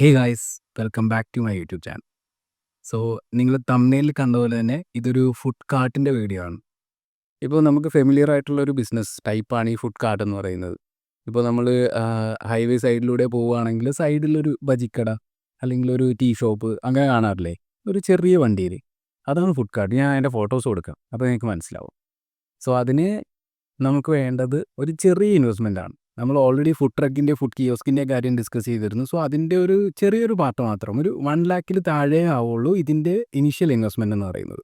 Hey guys welcome back to my YouTube channel so നിങ്ങൾ തമ്മിൽ കണ്ട പോലെ തന്നെ ഇതൊരു ഫുഡ് കാർട്ടിന്റെ വീഡിയോ ആണ്. ഇപ്പോൾ നമുക്ക് ഫെമിലിയർ ആയിട്ടുള്ള ഒരു ബിസിനസ് ടൈപ്പാണ് ഈ ഫുഡ് കാർട്ട് എന്ന് പറയുന്നത്. ഇപ്പോൾ നമ്മൾ ഹൈവേ സൈഡിലൂടെ പോവുകയാണെങ്കിൽ സൈഡിലൊരു ബജിക്കട അല്ലെങ്കിൽ ഒരു ടീ ഷോപ്പ് അങ്ങനെ കാണാറില്ലേ? ഒരു ചെറിയ വണ്ടിയിൽ. അതാണ് ഫുഡ് കാർട്ട് ഞാൻ അതിന്റെ ഫോട്ടോസ് കൊടുക്കാം. അപ്പോൾ നിങ്ങൾക്ക് മനസ്സിലാവും. സോ അതിന് നമുക്ക് വേണ്ടത് ഒരു ചെറിയ ഇൻവെസ്റ്റ്മെന്റ് ആണ്. നമ്മൾ ഓൾറെഡി ഫുഡ് ട്രക്കിന്റെ ഫുഡ് കിയോസ്കിന്റെ കാര്യം ഡിസ്കസ് ചെയ്തിരുന്നു. സോ അതിന്റെ ഒരു ചെറിയൊരു പാർട്ട് മാത്രം ഒരു വൺ ലാക്കിൽ താഴെ ആവുള്ളൂ ഇതിന്റെ ഇനിഷ്യൽ ഇൻവെസ്റ്റ്മെന്റ് എന്ന് പറയുന്നത്.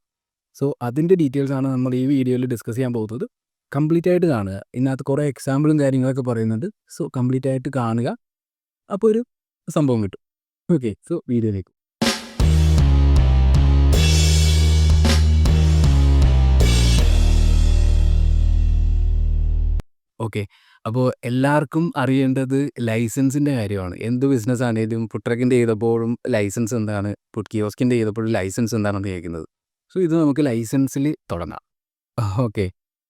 സോ അതിന്റെ ഡീറ്റെയിൽസ് ആണ് നമ്മൾ ഈ വീഡിയോയിൽ ഡിസ്കസ് ചെയ്യാൻ പോകുന്നത്. കംപ്ലീറ്റ് ആയിട്ട് കാണുക. ഇതിനകത്ത് കുറേ എക്സാമ്പിളും കാര്യങ്ങളൊക്കെ പറയുന്നുണ്ട്. സോ കംപ്ലീറ്റ് ആയിട്ട് കാണുക. അപ്പോൾ ഒരു സംഭവം കിട്ടും. ഓക്കെ സോ വീഡിയോയിലേക്ക്. ഓക്കെ അപ്പോൾ എല്ലാവർക്കും അറിയേണ്ടത് ലൈസൻസിന്റെ കാര്യമാണ്. എന്ത് ബിസിനസ് ആണെങ്കിലും പുട്രക്കിന്റെ ട്രക്കിന്റെ ചെയ്തപ്പോഴും ലൈസൻസ് എന്താണ്? പുട്ട് കിയോസ്കിന്റെ ചെയ്തപ്പോഴും ലൈസൻസ് എന്താണെന്ന് ചോദിക്കുന്നത് സോ ഇത് നമുക്ക് ലൈസൻസിൽ തുടങ്ങാം. ഓക്കെ.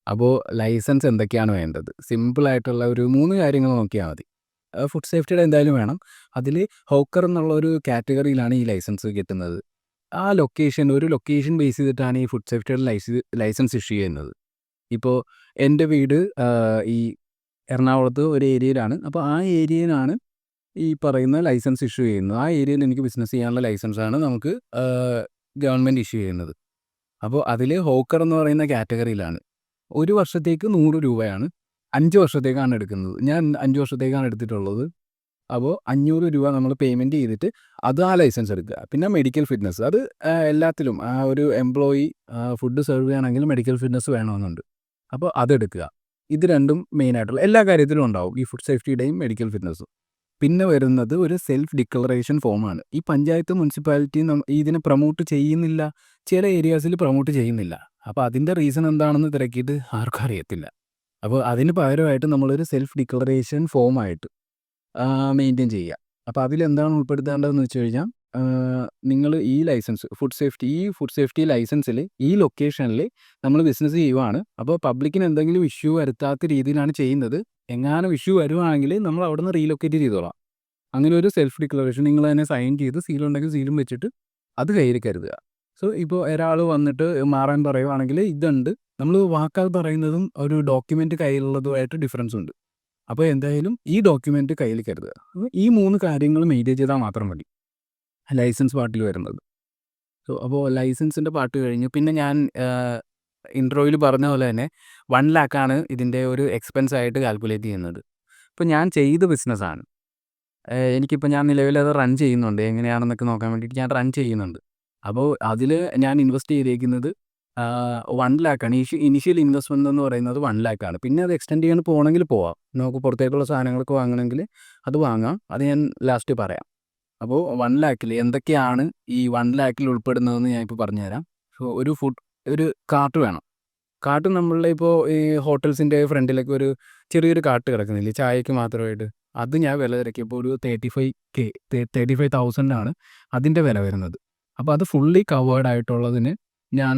അപ്പോൾ ലൈസൻസ് എന്തൊക്കെയാണ് വേണ്ടത്? സിമ്പിളായിട്ടുള്ള ഒരു മൂന്ന് കാര്യങ്ങൾ നോക്കിയാൽ മതി. ഫുഡ് സേഫ്റ്റിയുടെ എന്തായാലും വേണം. അതിൽ ഹോക്കർ എന്നുള്ള ഒരു കാറ്റഗറിയിലാണ് ഈ ലൈസൻസ് കിട്ടുന്നത്. ആ ലൊക്കേഷൻ ഒരു ലൊക്കേഷൻ ബേസ് ചെയ്തിട്ടാണ് ഈ ഫുഡ് സേഫ്റ്റിയുടെ ലൈസൻസ് ഇഷ്യൂ ചെയ്യുന്നത്. ഇപ്പോൾ എന്റെ വീട് ഈ എറണാകുളത്ത് ഒരു ഏരിയയിലാണ്. അപ്പോൾ ആ ഏരിയയിലാണ് ഈ പറയുന്ന ലൈസൻസ് ഇഷ്യൂ ചെയ്യുന്നത്. ആ ഏരിയയിൽ എനിക്ക് ബിസിനസ് ചെയ്യാനുള്ള ലൈസൻസാണ് നമുക്ക് ഗവൺമെന്റ് ഇഷ്യൂ ചെയ്യുന്നത്. അപ്പോൾ അതിൽ ഹോക്കർ എന്ന് പറയുന്ന കാറ്റഗറിയിലാണ് ഒരു വർഷത്തേക്ക് നൂറ് രൂപയാണ്. അഞ്ച് വർഷത്തേക്കാണ് എടുക്കുന്നത്. ഞാൻ അഞ്ച് വർഷത്തേക്കാണ് എടുത്തിട്ടുള്ളത്. അപ്പോൾ അഞ്ഞൂറ് രൂപ നമ്മൾ പേയ്മെന്റ് ചെയ്തിട്ട് അത് ആ ലൈസൻസ് എടുക്കുക. പിന്നെ മെഡിക്കൽ ഫിറ്റ്നസ് അത് എല്ലാത്തിലും ആ ഒരു എംപ്ലോയി ഫുഡ് സെർവ് ചെയ്യണമെങ്കിൽ മെഡിക്കൽ ഫിറ്റ്നസ് വേണമെന്നുണ്ട്. അപ്പോൾ അതെടുക്കുക ഇത് രണ്ടും മെയിൻ ആയിട്ടുള്ള എല്ലാ കാര്യത്തിലും ഉണ്ടാവും. ഈ ഫുഡ് സേഫ്റ്റിയുടെയും മെഡിക്കൽ ഫിറ്റ്നസ്സും പിന്നെ വരുന്നത് ഒരു സെൽഫ് ഡിക്ലറേഷൻ ഫോമാണ് ഈ പഞ്ചായത്ത് മുനിസിപ്പാലിറ്റി ഇതിനെ പ്രൊമോട്ട് ചെയ്യുന്നില്ല. ചില ഏരിയാസിൽ പ്രൊമോട്ട് ചെയ്യുന്നില്ല. അപ്പോൾ അതിന്റെ റീസൺ എന്താണെന്ന് തിരക്കിയിട്ട് ആർക്കും അറിയത്തില്ല. അപ്പോൾ അതിന് പകരമായിട്ട് നമ്മളൊരു സെൽഫ് ഡിക്ലറേഷൻ ഫോമായിട്ട് മെയിന്റെയിൻ ചെയ്യുക. അപ്പോൾ അതിലെന്താണ് ഉൾപ്പെടുത്തേണ്ടതെന്ന് വെച്ച് കഴിഞ്ഞാൽ നിങ്ങൾ ഈ ലൈസൻസ് ഫുഡ് സേഫ്റ്റി ഈ ഫുഡ് സേഫ്റ്റി ലൈസൻസിൽ ഈ ലൊക്കേഷനിൽ നമ്മൾ ബിസിനസ് ചെയ്യുവാണ്. അപ്പോൾ പബ്ലിക്കിന് എന്തെങ്കിലും ഇഷ്യൂ വരുത്താത്ത രീതിയിലാണ് ചെയ്യുന്നത്. എങ്ങാനും ഇഷ്യൂ വരുവാണെങ്കിൽ നമ്മൾ അവിടെ നിന്ന് റീലൊക്കേറ്റ് ചെയ്തോളാം. അങ്ങനെ ഒരു സെൽഫ് ഡിക്ലറേഷൻ നിങ്ങൾ തന്നെ സൈൻ ചെയ്ത് സീലുണ്ടെങ്കിൽ സീലും വെച്ചിട്ട് അത് കയ്യിൽ കരുതുക. സോ ഇപ്പോൾ ഒരാൾ വന്നിട്ട് മാറാൻ പറയുവാണെങ്കിൽ ഇതുണ്ട്. നമ്മൾ വാക്കാൽ പറയുന്നതും ഒരു ഡോക്യുമെന്റ് കയ്യിലുള്ളതുമായിട്ട് ഡിഫറൻസ് ഉണ്ട്. അപ്പോൾ എന്തായാലും ഈ ഡോക്യുമെന്റ് കയ്യിൽ കരുതുക. ഈ മൂന്ന് കാര്യങ്ങൾ മെയിന്റെയിൻ ചെയ്താൽ മാത്രം മതി. ലൈസൻസ് പാർട്ടിൽ വരുന്നത്. സോ അപ്പോൾ ലൈസൻസിന്റെ പാർട്ട് കഴിഞ്ഞു. പിന്നെ ഞാൻ ഇൻട്രോയിൽ പറഞ്ഞ പോലെ തന്നെ വൺ ലാക്കാണ് ഇതിന്റെ ഒരു എക്സ്പെൻസ് ആയിട്ട് കാൽക്കുലേറ്റ് ചെയ്യുന്നത്. ഇപ്പോൾ ഞാൻ ചെയ്ത ബിസിനസ്സാണ്. എനിക്കിപ്പോൾ ഞാൻ നിലവിൽ അത് റൺ ചെയ്യുന്നുണ്ട്. എങ്ങനെയാണെന്നൊക്കെ നോക്കാൻ വേണ്ടിയിട്ട് ഞാൻ റൺ ചെയ്യുന്നുണ്ട്. അപ്പോൾ അതിൽ ഞാൻ ഇൻവെസ്റ്റ് ചെയ്തേക്കുന്നത് വൺ ലാക്കാണ്. ഈ ഇനിഷ്യൽ ഇൻവെസ്റ്റ്മെന്റ് എന്ന് പറയുന്നത് വൺ ലാക്കാണ്. പിന്നെ അത് എക്സ്റ്റെൻഡ് ചെയ്യാൻ പോകണമെങ്കിൽ പോവാം. നമുക്ക് പുറത്തേക്കുള്ള സാധനങ്ങളൊക്കെ വാങ്ങണമെങ്കിൽ അത് വാങ്ങാം. അത് ഞാൻ ലാസ്റ്റ് പറയാം. അപ്പോൾ വൺ ലാക്കിൽ എന്തൊക്കെയാണ് ഈ വൺ ലാക്കിൽ ഉൾപ്പെടുന്നതെന്ന് ഞാൻ ഇപ്പോൾ പറഞ്ഞുതരാം. സോ ഒരു ഫുഡ് ഒരു കാർട്ട് വേണം. കാർട്ട് നമ്മളുടെ ഇപ്പോൾ ഈ ഹോട്ടൽസിന്റെ ഫ്രണ്ടിലൊക്കെ ഒരു ചെറിയൊരു കാർട്ട് കിടക്കുന്നില്ലേ ചായക്ക് മാത്രമായിട്ട്. അത് ഞാൻ വില തിരക്കിയപ്പോൾ ഒരു thirty five K thirty five thousand ആണ് അതിന്റെ വില വരുന്നത്. അപ്പോൾ അത് ഫുള്ളി കവേർഡ് ആയിട്ടുള്ളതിന് ഞാൻ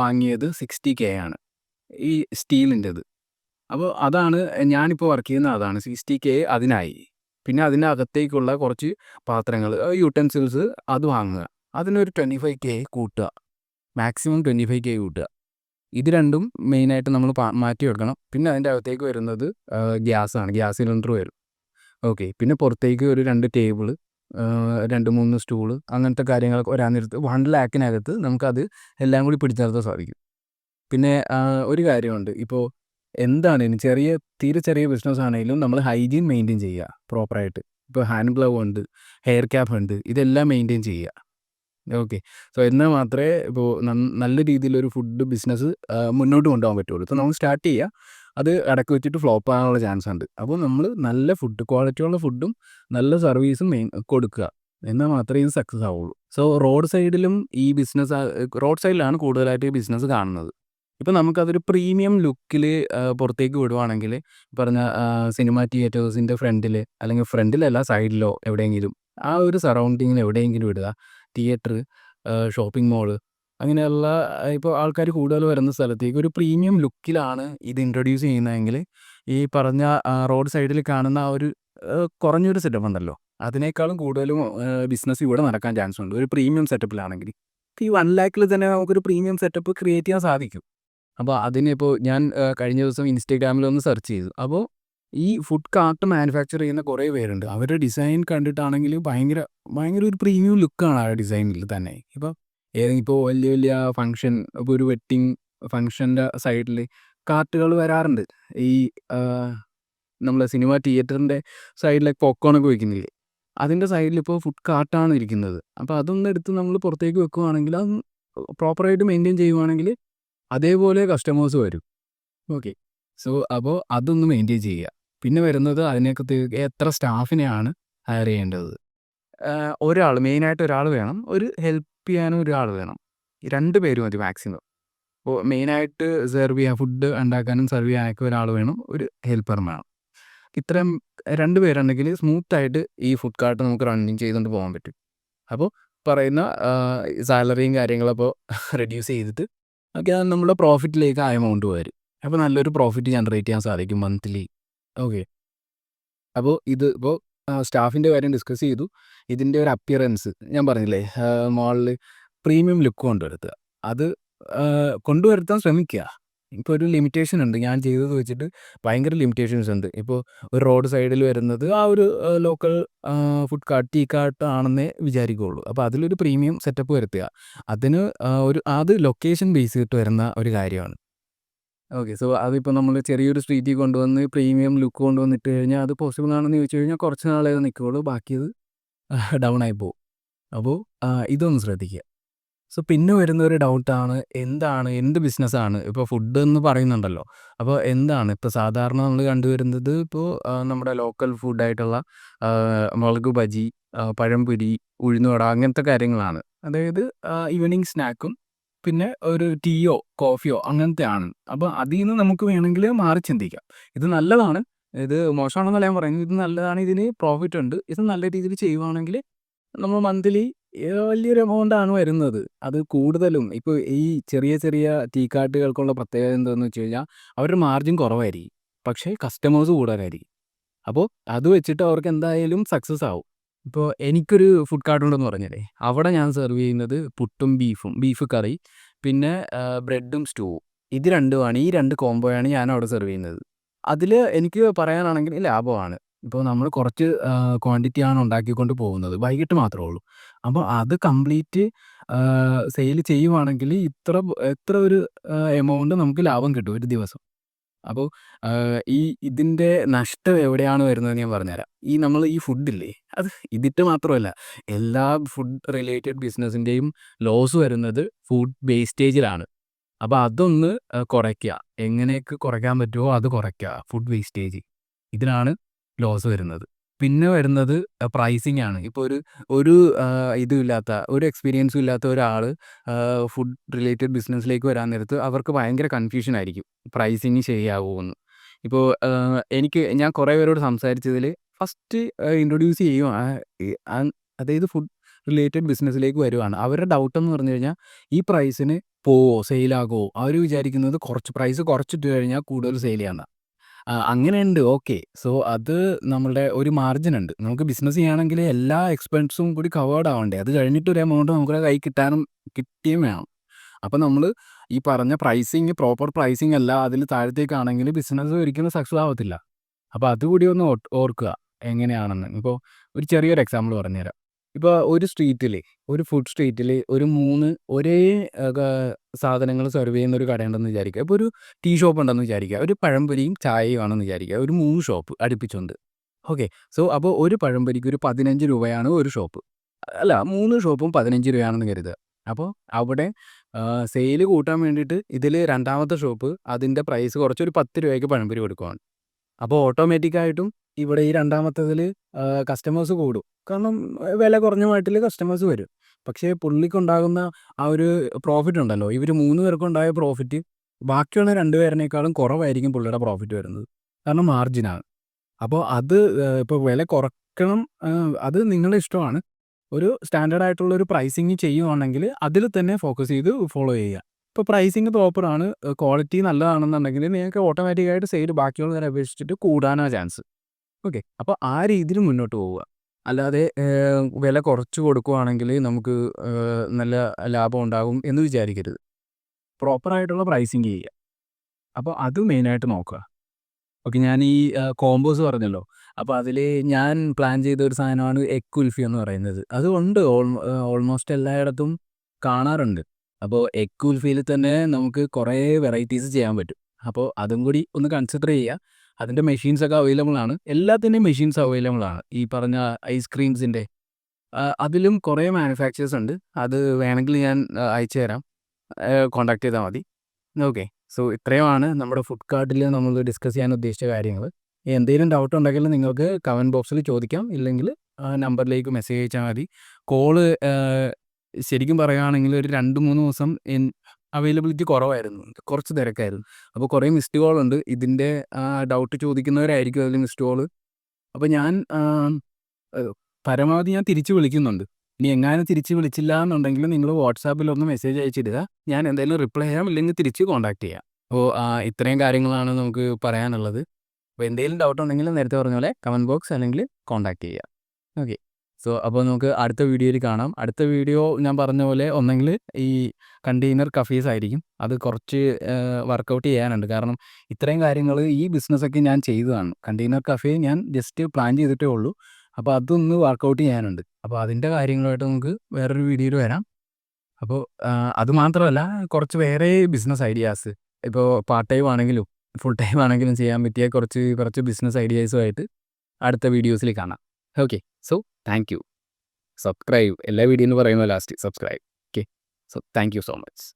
വാങ്ങിയത് സിക്സ്റ്റി കെ ആണ്. ഈ സ്റ്റീലിന്റെത് അപ്പോൾ അതാണ് ഞാനിപ്പോൾ വർക്ക് ചെയ്യുന്ന അതാണ് സിക്സ്റ്റി കെ അതിനായി. പിന്നെ അതിനകത്തേക്കുള്ള കുറച്ച് പാത്രങ്ങൾ യൂട്ടൻസിൽസ് അത് വാങ്ങുക. അതിനൊരു ട്വന്റി ഫൈവ് കെ കൂട്ടുക. മാക്സിമം ട്വന്റി ഫൈവ് കെ കൂട്ടുക. ഇത് രണ്ടും മെയിനായിട്ട് നമ്മൾ മാറ്റി വെക്കണം. പിന്നെ അതിന്റെ അകത്തേക്ക് വരുന്നത് ഗ്യാസാണ്. ഗ്യാസ് സിലിണ്ടർ വരും. ഓക്കെ. പിന്നെ പുറത്തേക്ക് ഒരു രണ്ട് ടേബിൾ രണ്ട് മൂന്ന് സ്റ്റൂൾ അങ്ങനത്തെ കാര്യങ്ങളൊക്കെ വരാൻ നേരത്ത് വൺ ലാക്കിനകത്ത് നമുക്കത് എല്ലാം കൂടി പിടിച്ചു നിർത്താൻ സാധിക്കും. പിന്നെ ഒരു കാര്യമുണ്ട്. ഇപ്പോൾ എന്താണേലും ചെറിയ തീരെ ചെറിയ ബിസിനസ് ആണെങ്കിലും നമ്മൾ ഹൈജീൻ മെയിന്റെയിൻ ചെയ്യുക പ്രോപ്പറായിട്ട് ഇപ്പോൾ ഹാൻഡ് ഗ്ലൗ ഉണ്ട് ഹെയർ ക്യാപ്പ് ഉണ്ട് ഇതെല്ലാം മെയിന്റെയിൻ ചെയ്യുക. ഓക്കെ സോ എന്നാൽ മാത്രമേ ഇപ്പോൾ നല്ല രീതിയിലൊരു ഫുഡ് ബിസിനസ് മുന്നോട്ട് കൊണ്ടുപോകാൻ പറ്റുള്ളൂ. ഇപ്പോൾ നമ്മൾ സ്റ്റാർട്ട് ചെയ്യുക അത് ഇടയ്ക്ക് വെച്ചിട്ട് ഫ്ലോപ്പ് ആകാനുള്ള ചാൻസ് ഉണ്ട്. അപ്പോൾ നമ്മൾ നല്ല ഫുഡ് ക്വാളിറ്റിയുള്ള ഫുഡും നല്ല സർവീസും മെയിൻ കൊടുക്കുക. എന്നാൽ മാത്രമേ ഇത് സക്സസ് ആവുള്ളൂ. സോ റോഡ് സൈഡിലും ഈ ബിസിനസ് റോഡ് സൈഡിലാണ് കൂടുതലായിട്ട് ഈ ബിസിനസ് കാണുന്നത്. ഇപ്പോൾ നമുക്കതൊരു പ്രീമിയം ലുക്കിൽ പുറത്തേക്ക് വിടുവാണെങ്കിൽ പറഞ്ഞ സിനിമ തിയേറ്റേഴ്സിന്റെ ഫ്രണ്ടിൽ അല്ലെങ്കിൽ ഫ്രണ്ടിലല്ല സൈഡിലോ എവിടെയെങ്കിലും ആ ഒരു സറൗണ്ടിങ്ങിൽ എവിടെയെങ്കിലും ഇടുക തിയേറ്റർ ഷോപ്പിംഗ് മോൾ അങ്ങനെയുള്ള ഇപ്പോൾ ആൾക്കാർ കൂടുതൽ വരുന്ന സ്ഥലത്തേക്ക് ഒരു പ്രീമിയം ലുക്കിലാണ് ഇത് ഇൻട്രൊഡ്യൂസ് ചെയ്യുന്നതെങ്കിൽ ഈ പറഞ്ഞ റോഡ് സൈഡിൽ കാണുന്ന ആ ഒരു കുറഞ്ഞൊരു സെറ്റപ്പ് ഉണ്ടല്ലോ അതിനേക്കാളും കൂടുതലും ബിസിനസ് ഇവിടെ നടക്കാൻ ചാൻസ് ഉണ്ട്. ഒരു പ്രീമിയം സെറ്റപ്പിലാണെങ്കിൽ. ഈ 1,00,000 തന്നെ നമുക്കൊരു പ്രീമിയം സെറ്റപ്പ് ക്രിയേറ്റ് ചെയ്യാൻ സാധിക്കും. അപ്പോൾ അതിനിപ്പോൾ ഞാൻ കഴിഞ്ഞ ദിവസം ഇൻസ്റ്റാഗ്രാമിലൊന്ന് സെർച്ച് ചെയ്തു. അപ്പോൾ ഈ ഫുഡ് കാർട്ട് മാനുഫാക്ചർ ചെയ്യുന്ന കുറേ പേരുണ്ട്. അവരുടെ ഡിസൈൻ കണ്ടിട്ടാണെങ്കിൽ ഭയങ്കര ഭയങ്കര ഒരു പ്രീമിയം ലുക്കാണ് ആ ഡിസൈനിൽ തന്നെ. ഇപ്പോൾ ഏതെങ്കിലും ഇപ്പോൾ വലിയ വലിയ ഫംഗ്ഷൻ ഇപ്പോൾ ഒരു വെഡ്ഡിങ് ഫംഗ്ഷന്റെ സൈഡിൽ കാർട്ടുകൾ വരാറുണ്ട്. ഈ നമ്മളെ സിനിമ തിയേറ്ററിന്റെ സൈഡിലൊക്കെ പോപ്കോണൊക്കെ വെക്കുന്നില്ലേ? അതിന്റെ സൈഡിൽ ഇപ്പോൾ ഫുഡ് കാർട്ടാണ് ഇരിക്കുന്നത്. അപ്പോൾ അതൊന്നെടുത്ത് നമ്മൾ പുറത്തേക്ക് വെക്കുവാണെങ്കിൽ അത് പ്രോപ്പറായിട്ട് മെയിന്റെയിൻ ചെയ്യുവാണെങ്കിൽ അതേപോലെ കസ്റ്റമേഴ്സ് വരും. ഓക്കെ. സോ അപ്പോൾ അതൊന്ന് മെയിന്റെയിൻ ചെയ്യുക. പിന്നെ വരുന്നത് അതിനകത്ത് എത്ര സ്റ്റാഫിനെയാണ് ഹയർ ചെയ്യേണ്ടത്. ഒരാൾ മെയിനായിട്ട് ഒരാൾ വേണം. ഒരു ഹെൽപ്പ് ചെയ്യാനും ഒരാൾ വേണം. രണ്ട് പേര് മതി മാക്സിമം. അപ്പോൾ മെയിനായിട്ട് സെർവ് ചെയ്യാൻ ഫുഡ് ഉണ്ടാക്കാനും സെർവ് ചെയ്യാനൊക്കെ ഒരാൾ വേണം. ഒരു ഹെൽപ്പർ വേണം. ഇത്രയും രണ്ട് പേരുണ്ടെങ്കിൽ സ്മൂത്തായിട്ട് ഈ ഫുഡ് കാർട്ട് നമുക്ക് റണ്ണിങ് ചെയ്തുകൊണ്ട് പോകാൻ പറ്റും. അപ്പോൾ പറയുന്ന സാലറിയും കാര്യങ്ങളപ്പോൾ റെഡ്യൂസ് ചെയ്തിട്ട് ഓക്കെ അത് നമ്മുടെ പ്രോഫിറ്റിലേക്ക് ആ എമൗണ്ട് വരും. അപ്പോൾ നല്ലൊരു പ്രോഫിറ്റ് ജനറേറ്റ് ചെയ്യാൻ സാധിക്കും മന്ത്ലി. ഓക്കെ. അപ്പോൾ ഇത് ഇപ്പോൾ സ്റ്റാഫിന്റെ കാര്യം ഡിസ്കസ് ചെയ്തു. ഇതിന്റെ ഒരു അപ്പിയറൻസ് ഞാൻ പറഞ്ഞില്ലേ മോളിൽ പ്രീമിയം ലുക്ക് കൊണ്ടുവരുത്തുക. അത് കൊണ്ടുവരുത്താൻ ശ്രമിക്കുക. ഇപ്പോൾ ഒരു ലിമിറ്റേഷൻ ഉണ്ട്. ഞാൻ ചെയ്തത് വെച്ചിട്ട് ഭയങ്കര ലിമിറ്റേഷൻസ് ഉണ്ട്. ഇപ്പോൾ ഒരു റോഡ് സൈഡിൽ വരുന്നത് ആ ഒരു local food cart tea cart ആണെന്നേ വിചാരിക്കുകയുള്ളൂ. അപ്പോൾ അതിലൊരു പ്രീമിയം സെറ്റപ്പ് വരുത്തുക. അതിന് ഒരു അത് ലൊക്കേഷൻ ബേസ് ചെയ്തിട്ട് വരുന്ന ഒരു കാര്യമാണ്. ഓക്കെ. സോ അതിപ്പോൾ നമ്മൾ ചെറിയൊരു സ്ട്രീറ്റിൽ കൊണ്ടുവന്ന് പ്രീമിയം ലുക്ക് കൊണ്ടുവന്നിട്ട് കഴിഞ്ഞാൽ അത് പോസിബിൾ ആണെന്ന് ചോദിച്ചു കഴിഞ്ഞാൽ കുറച്ച് നാളേ നിൽക്കുകയുള്ളൂ നിൽക്കുകയുള്ളൂ. ബാക്കിയത് ഡൗൺ ആയി പോകും. അപ്പോൾ ഇതൊന്ന് ശ്രദ്ധിക്കുക. സോ പിന്നെ വരുന്ന ഒരു ഡൗട്ടാണ് എന്താണ് എന്ത് ബിസിനസ്സാണ് ഇപ്പോൾ ഫുഡ് എന്ന് പറയുന്നുണ്ടല്ലോ. അപ്പോൾ എന്താണ് ഇപ്പോൾ സാധാരണ നമ്മൾ കണ്ടുവരുന്നത് ഇപ്പോൾ നമ്മുടെ ലോക്കൽ ഫുഡായിട്ടുള്ള മുളക് ബജി, പഴംപൊരി, ഉഴുന്നുവട അങ്ങനത്തെ കാര്യങ്ങളാണ്. അതായത് ഈവനിങ് സ്നാക്കും പിന്നെ ഒരു ടീയോ കോഫിയോ അങ്ങനത്തെയാണ്. അപ്പോൾ അതിൽ നിന്ന് നമുക്ക് വേണമെങ്കിൽ മാറി ചിന്തിക്കാം. ഇത് നല്ലതാണ്. ഇത് മോശമാണെന്നല്ല ഞാൻ പറയുന്നത്. ഇത് നല്ലതാണ്. ഇതിന് പ്രോഫിറ്റ് ഉണ്ട്. ഇത് നല്ല രീതിയിൽ ചെയ്യുവാണെങ്കിൽ നമ്മൾ മന്ത്ലി വലിയൊരു എമൗണ്ടാണ് വരുന്നത്. അത് കൂടുതലും ഇപ്പോൾ ഈ ചെറിയ ചെറിയ ടീ കാർട്ടുകൾക്കുള്ള പ്രത്യേകത എന്താണെന്ന് വെച്ച് കഴിഞ്ഞാൽ അവരുടെ മാർജിൻ കുറവായിരിക്കും. പക്ഷേ കസ്റ്റമേഴ്സ് കൂടുതലായിരിക്കും. അപ്പോൾ അത് വെച്ചിട്ട് അവർക്ക് എന്തായാലും സക്സസ് ആവും. ഇപ്പോൾ എനിക്കൊരു ഫുഡ് കാർട്ട് ഉണ്ടെന്ന് പറഞ്ഞില്ലേ. അവിടെ ഞാൻ സെർവ് ചെയ്യുന്നത് പുട്ടും ബീഫും. ബീഫ് കറി പിന്നെ ബ്രെഡും സ്റ്റൂവും. ഇത് രണ്ടുമാണ് ഈ രണ്ട് കോംബോയാണ് ഞാൻ അവിടെ സെർവ് ചെയ്യുന്നത്. അതിൽ എനിക്ക് പറയാനാണെങ്കിൽ ലാഭമാണ്. ഇപ്പോൾ നമ്മൾ കുറച്ച് ആഹ്, ക്വാണ്ടിറ്റിയാണ് ഉണ്ടാക്കിക്കൊണ്ട് പോകുന്നത്. വൈകിട്ട് മാത്രമേ ഉള്ളൂ. അപ്പോൾ അത് കംപ്ലീറ്റ് സെയിൽ ചെയ്യുവാണെങ്കിൽ ഇത്ര എത്ര ഒരു എമൗണ്ട് നമുക്ക് ലാഭം കിട്ടും ഒരു ദിവസം. അപ്പോൾ ഈ ഇതിന്റെ നഷ്ടം എവിടെയാണ് വരുന്നതെന്ന് ഞാൻ പറഞ്ഞുതരാം. ഈ നമ്മൾ ഈ ഫുഡില്ലേ അത് ഇതിട്ട് മാത്രമല്ല എല്ലാ ഫുഡ് റിലേറ്റഡ് ബിസിനസ്സിന്റെയും ലോസ് വരുന്നത് ഫുഡ് വേസ്റ്റേജിലാണ്. അപ്പോൾ അതൊന്ന് കുറയ്ക്കുക. എങ്ങനെയൊക്കെ കുറയ്ക്കാൻ പറ്റുമോ അത് കുറയ്ക്കുക. Food wastage. ഇതിലാണ് ലോസ് വരുന്നത്. പിന്നെ വരുന്നത് പ്രൈസിങ് ആണ്. ഇപ്പോൾ ഒരു ഒരു ഇതുമില്ലാത്ത ഒരു എക്സ്പീരിയൻസും ഇല്ലാത്ത ഒരാൾ ഫുഡ് റിലേറ്റഡ് ബിസിനസ്സിലേക്ക് വരാൻ നേരത്ത് അവർക്ക് ഭയങ്കര കൺഫ്യൂഷൻ ആയിരിക്കും. പ്രൈസിങ് ശരിയാവുമോ എന്ന്. ഇപ്പോൾ എനിക്ക് ഞാൻ കുറേ പേരോട് സംസാരിച്ചതിൽ ഫസ്റ്റ് ഇൻട്രൊഡ്യൂസ് ചെയ്യും അതായത് ഫുഡ് റിലേറ്റഡ് ബിസിനസ്സിലേക്ക് വരുവാണ്. അവരുടെ ഡൗട്ട് എന്ന് പറഞ്ഞു കഴിഞ്ഞാൽ ഈ പ്രൈസിന് പോവോ സെയിലാകുമോ? അവർ വിചാരിക്കുന്നത് കുറച്ച് പ്രൈസ് കുറച്ചിട്ട് കഴിഞ്ഞാൽ കൂടുതൽ സെയിൽ ചെയ്യാമെന്നാ. അങ്ങനെയുണ്ട് ഓക്കെ. സോ അത് നമ്മളുടെ ഒരു മാർജിൻ ഉണ്ട്. നമുക്ക് ബിസിനസ് ചെയ്യുകയാണെങ്കിൽ എല്ലാ എക്സ്പെൻസും കൂടി കവേർഡ് ആവണ്ടേ. അത് കഴിഞ്ഞിട്ട് ഒരു എമൗണ്ട് നമ്മുടെ കൈ കിട്ടാനും കിട്ടുകയും വേണം. അപ്പോൾ നമ്മൾ ഈ പറഞ്ഞ പ്രൈസിങ് പ്രോപ്പർ പ്രൈസിങ് അല്ല അതിൽ താഴത്തേക്കാണെങ്കിൽ ബിസിനസ് ഒരിക്കലും സക്സസ് ആവത്തില്ല. അപ്പോൾ അതുകൂടി ഒന്ന് ഓർക്കുക എങ്ങനെയാണെന്ന്. ഇപ്പോൾ ഒരു ചെറിയൊരു എക്സാമ്പിൾ പറഞ്ഞുതരാം. ഇപ്പോൾ ഒരു സ്ട്രീറ്റിൽ ഒരു ഫുഡ് സ്ട്രീറ്റിൽ ഒരു മൂന്ന് ഒരേ സാധനങ്ങൾ സെർവ് ചെയ്യുന്ന ഒരു കടയുണ്ടെന്ന് വിചാരിക്കുക. ഇപ്പോൾ ഒരു ടീ ഷോപ്പ് ഉണ്ടെന്ന് വിചാരിക്കുക. ഒരു പഴംപൊരിയും ചായയും ആണെന്ന് വിചാരിക്കുക. ഒരു മൂന്ന് ഷോപ്പ് അടുപ്പിച്ചുണ്ട്. ഓക്കെ. സോ അപ്പോൾ ഒരു പഴംപൊരിക്ക് ഒരു 15 രൂപയാണ് ഒരു ഷോപ്പ്. അല്ല മൂന്ന് ഷോപ്പും 15 രൂപയാണെന്ന് കരുതുക. അപ്പോൾ അവിടെ സെയിൽ കൂട്ടാൻ വേണ്ടിയിട്ട് ഇതിൽ രണ്ടാമത്തെ ഷോപ്പ് അതിന്റെ പ്രൈസ് കുറച്ച് ഒരു 10 രൂപയ്ക്ക് പഴംപൊരി കൊടുക്കുവാണ്. അപ്പോൾ ഓട്ടോമാറ്റിക്കായിട്ടും ഇവിടെ ഈ രണ്ടാമത്തേതിൽ കസ്റ്റമേഴ്സ് കൂടും. കാരണം വില കുറഞ്ഞ മാട്ടിൽ കസ്റ്റമേഴ്സ് വരും. പക്ഷേ പുള്ളിക്കുണ്ടാകുന്ന ആ ഒരു പ്രോഫിറ്റ് ഉണ്ടല്ലോ ഇവർ മൂന്ന് പേർക്കുണ്ടായ പ്രോഫിറ്റ് ബാക്കിയുള്ള 2 പേരിനേക്കാളും കുറവായിരിക്കും പുള്ളിയുടെ പ്രോഫിറ്റ് വരുന്നത്. കാരണം മാർജിനാണ്. അപ്പോൾ അത് ഇപ്പോൾ വില കുറക്കണം അത് നിങ്ങളുടെ ഇഷ്ടമാണ്. ഒരു സ്റ്റാൻഡേർഡ് ആയിട്ടുള്ള ഒരു പ്രൈസിങ് ചെയ്യുവാണെങ്കിൽ അതിൽ തന്നെ ഫോക്കസ് ചെയ്ത് ഫോളോ ചെയ്യുക. ഇപ്പോൾ പ്രൈസിങ് പ്രോപ്പറാണ് ക്വാളിറ്റി നല്ലതാണെന്നുണ്ടെങ്കിൽ നിങ്ങൾക്ക് ഓട്ടോമാറ്റിക്കായിട്ട് സെയിൽ ബാക്കിയുള്ളവരെ അപേക്ഷിച്ചിട്ട് കൂടാനാണ് ചാൻസ്. ഓക്കെ. അപ്പോൾ ആ രീതിയിൽ മുന്നോട്ട് പോവുക. അല്ലാതെ വില കുറച്ച് കൊടുക്കുവാണെങ്കിൽ നമുക്ക് നല്ല ലാഭം ഉണ്ടാകും എന്ന് വിചാരിക്കരുത്. പ്രോപ്പറായിട്ടുള്ള പ്രൈസിങ് ചെയ്യുക. അപ്പോൾ അത് മെയിനായിട്ട് നോക്കുക. ഓക്കെ ഞാൻ ഈ കോംബോസ് പറഞ്ഞല്ലോ. അപ്പോൾ അതിൽ ഞാൻ പ്ലാൻ ചെയ്ത ഒരു സാധനമാണ് എഗ് കുൽഫി എന്ന് പറയുന്നത്. അതുണ്ട് ഓൾമോസ്റ്റ് എല്ലായിടത്തും കാണാറുണ്ട്. അപ്പോൾ എഗ് കുൽഫിയിൽ തന്നെ നമുക്ക് കുറേ വെറൈറ്റീസ് ചെയ്യാൻ പറ്റും. അപ്പോൾ അതും കൂടി ഒന്ന് കൺസിഡർ ചെയ്യുക. അതിന്റെ മെഷീൻസൊക്കെ അവൈലബിൾ ആണ്. എല്ലാത്തിന്റെയും മെഷീൻസ് അവൈലബിൾ ആണ്. ഈ പറഞ്ഞ ഐസ്ക്രീംസിന്റെ അതിലും കുറേ മാനുഫാക്ചേഴ്സ് ഉണ്ട്. അത് വേണമെങ്കിൽ ഞാൻ അയച്ചു തരാം. കോണ്ടാക്ട് ചെയ്താൽ മതി. ഓക്കെ സോ ഇത്രയുമാണ് നമ്മുടെ ഫുഡ് കാർട്ടിൽ നമ്മൾ ഡിസ്കസ് ചെയ്യാൻ ഉദ്ദേശിച്ച കാര്യങ്ങൾ. എന്തെങ്കിലും ഡൗട്ട് ഉണ്ടെങ്കിൽ നിങ്ങൾക്ക് കമന്റ് ബോക്സിൽ ചോദിക്കാം. ഇല്ലെങ്കിൽ നമ്പറിലേക്ക് മെസ്സേജ് അയച്ചാൽ മതി. കോൾ ശരിക്കും പറയുകയാണെങ്കിൽ ഒരു രണ്ട് മൂന്ന് ദിവസം അവൈലബിലിറ്റി കുറവായിരുന്നു. കുറച്ച് തിരക്കായിരുന്നു. അപ്പോൾ കുറേ മിസ്ഡ് കോൾ ഉണ്ട്. ഇതിന്റെ ഡൗട്ട് ചോദിക്കുന്നവരായിരിക്കും അതിൽ മിസ്ഡ് കോൾ അപ്പോൾ ഞാൻ പരമാവധി ഞാൻ തിരിച്ച് വിളിക്കുന്നുണ്ട്. ഇനി എങ്ങാനും തിരിച്ച് വിളിച്ചില്ല എന്നുണ്ടെങ്കിൽ നിങ്ങൾ വാട്സാപ്പിൽ ഒന്ന് മെസ്സേജ് അയച്ചിടുക. ഞാൻ എന്തായാലും റിപ്ലൈ ചെയ്യാം. ഇല്ലെങ്കിൽ തിരിച്ച് കോൺടാക്ട് ചെയ്യാം. അപ്പോൾ ഇത്രയും കാര്യങ്ങളാണ് നമുക്ക് പറയാനുള്ളത്. അപ്പോൾ എന്തെങ്കിലും ഡൗട്ട് ഉണ്ടെങ്കിൽ നേരത്തെ പറഞ്ഞ പോലെ കമന്റ് ബോക്സ് അല്ലെങ്കിൽ കോൺടാക്ട് ചെയ്യുക ഓക്കെ സോ അപ്പോൾ നമുക്ക് അടുത്ത വീഡിയോയിൽ കാണാം. അടുത്ത വീഡിയോ ഞാൻ പറഞ്ഞ പോലെ ഒന്നെങ്കിൽ ഈ കണ്ടെയ്നർ കഫീസ് ആയിരിക്കും. അത് കുറച്ച് വർക്കൗട്ട് ചെയ്യാനുണ്ട്. കാരണം ഇത്രയും കാര്യങ്ങൾ ഈ ബിസിനസ്സൊക്കെ ഞാൻ ചെയ്തതാണ്. കണ്ടെയ്നർ കഫേ ഞാൻ ജസ്റ്റ് പ്ലാൻ ചെയ്തിട്ടേ ഉള്ളൂ. അപ്പോൾ അതൊന്ന് വർക്കൗട്ട് ചെയ്യാനുണ്ട്. അപ്പോൾ അതിന്റെ കാര്യങ്ങളുമായിട്ട് നമുക്ക് വേറൊരു വീഡിയോയിൽ വരാം. അപ്പോൾ അത് മാത്രമല്ല കുറച്ച് വേറെ ബിസിനസ് ഐഡിയാസ്. ഇപ്പോൾ പാർട്ട് ടൈം ആണെങ്കിലും ഫുൾ ടൈം ആണെങ്കിലും ചെയ്യാൻ പറ്റിയ കുറച്ച് കുറച്ച് ബിസിനസ് ഐഡിയാസുമായിട്ട് അടുത്ത വീഡിയോസിൽ കാണാം. Okay. So thank you. Subscribe എല്ലാ വീഡിയോ എന്ന് പറയുന്നത് last. Subscribe. Okay. So thank you so much.